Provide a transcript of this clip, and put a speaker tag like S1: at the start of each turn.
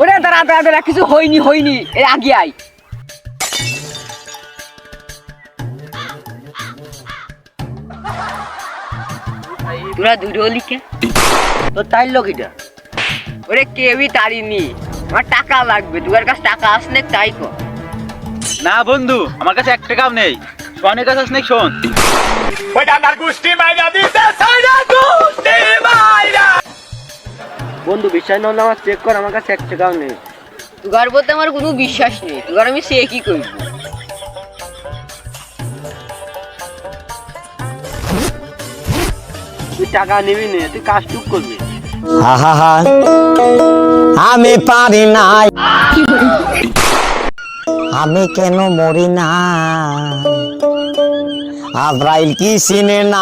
S1: ওরে দাঁড়া দাঁড়া দাঁড়া কিছু হয়নি হয়নি। এর আগে আই তোরা দুটো লিখে
S2: তো তাই লোক এটা।
S1: ওরে কেউই তারিনি আমার টাকা লাগবে তোর কাছে টাকা আসলে তাই কর।
S3: না বন্ধু আমার কাছে এক টাকাও নেই। সোহানের কাছে আছে নাকি শোন
S2: বন্ধু বিশ্বাস না হলে আমার চেক কর আমার কাছে এক টাকাও নেই।
S1: তোর প্রতি আমার কোনো বিশ্বাস নেই। তোর আমি সে কি করব?
S2: তুই টাকা নিবি না তুই কাজ টুক করবি।
S4: আমি পারি না আমি কেন মরি না আব্রাইল কি সিনে না